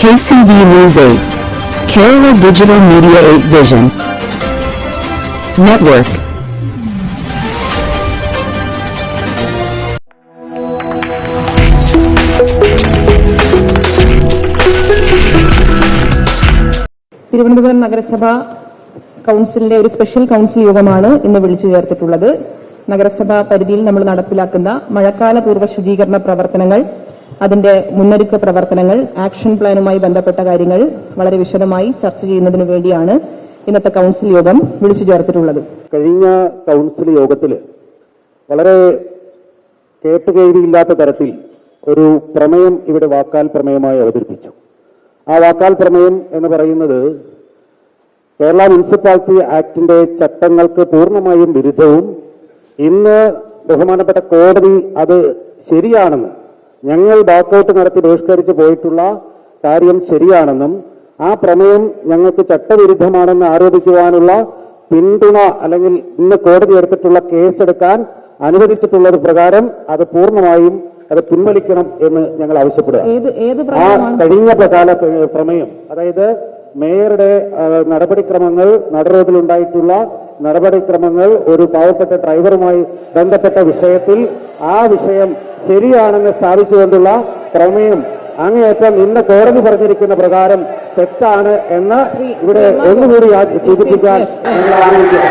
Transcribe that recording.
KCV News 8. Kerala Digital Media 8 Vision. Network. Thiruvananthapuram നഗരസഭ കൗൺസിലിന്റെ ഒരു സ്പെഷ്യൽ കൗൺസിൽ യോഗമാണ് ഇന്ന് വിളിച്ചു ചേർത്തിട്ടുള്ളത് നഗരസഭാ പരിധിയിൽ നമ്മൾ നടപ്പിലാക്കുന്ന മഴക്കാല പൂർവ ശുചീകരണ പ്രവർത്തനങ്ങൾ അതിന്റെ മുന്നൊരുക്ക പ്രവർത്തനങ്ങൾ ആക്ഷൻ പ്ലാനുമായി ബന്ധപ്പെട്ട കാര്യങ്ങൾ വളരെ വിശദമായി ചർച്ച ചെയ്യുന്നതിന് വേണ്ടിയാണ് ഇന്നത്തെ കൗൺസിൽ യോഗം വിളിച്ചു ചേർത്തിട്ടുള്ളത്. കഴിഞ്ഞ കൗൺസിൽ യോഗത്തിൽ വളരെ കേട്ടുകേഴിയില്ലാത്ത തരത്തിൽ ഒരു പ്രമേയം ഇവിടെ വാക്കാൽ പ്രമേയമായി അവതരിപ്പിച്ചു. ആ വാക്കാൽ പ്രമേയം എന്ന് പറയുന്നത് കേരള മുനിസിപ്പാലിറ്റി ആക്ടിന്റെ ചട്ടങ്ങൾക്ക് പൂർണമായും വിരുദ്ധവും ഇന്ന് ബഹുമാനപ്പെട്ട കോടതി അത് ശരിയാണെന്ന് ഞങ്ങൾ ബാക്കൌട്ട് നടത്തി ബഹിഷ്കരിച്ച് പോയിട്ടുള്ള കാര്യം ശരിയാണെന്നും ആ പ്രമേയം ഞങ്ങൾക്ക് ചട്ടവിരുദ്ധമാണെന്ന് ആരോപിക്കുവാനുള്ള പിന്തുണ അല്ലെങ്കിൽ ഇന്ന് കോടതി എടുത്തിട്ടുള്ള കേസെടുക്കാൻ അനുവദിച്ചിട്ടുള്ളത് പ്രകാരം അത് പൂർണമായും അത് പിൻവലിക്കണം എന്ന് ഞങ്ങൾ ആവശ്യപ്പെടുക ആ കഴിഞ്ഞ പ്രകാല പ്രമേയം അതായത് മേയറുടെ നടപടിക്രമങ്ങൾ നടപടിക്രമങ്ങൾ നടുറോഡിലുണ്ടായിട്ടുള്ള നടപടിക്രമങ്ങൾ ഒരു പാവപ്പെട്ട ഡ്രൈവറുമായി ബന്ധപ്പെട്ട വിഷയത്തിൽ ആ വിഷയം ശരിയാണെന്ന് സ്ഥാപിച്ചുകൊണ്ടുള്ള പ്രമേയം അങ്ങേയറ്റം ഇന്ന് കോടതി പറഞ്ഞിരിക്കുന്ന പ്രകാരം തെറ്റാണ് എന്ന് ഇവിടെ ഒന്നുകൂടി സൂചിപ്പിക്കാൻ. ഞങ്ങൾ ആഗ്രഹിക്കുന്നു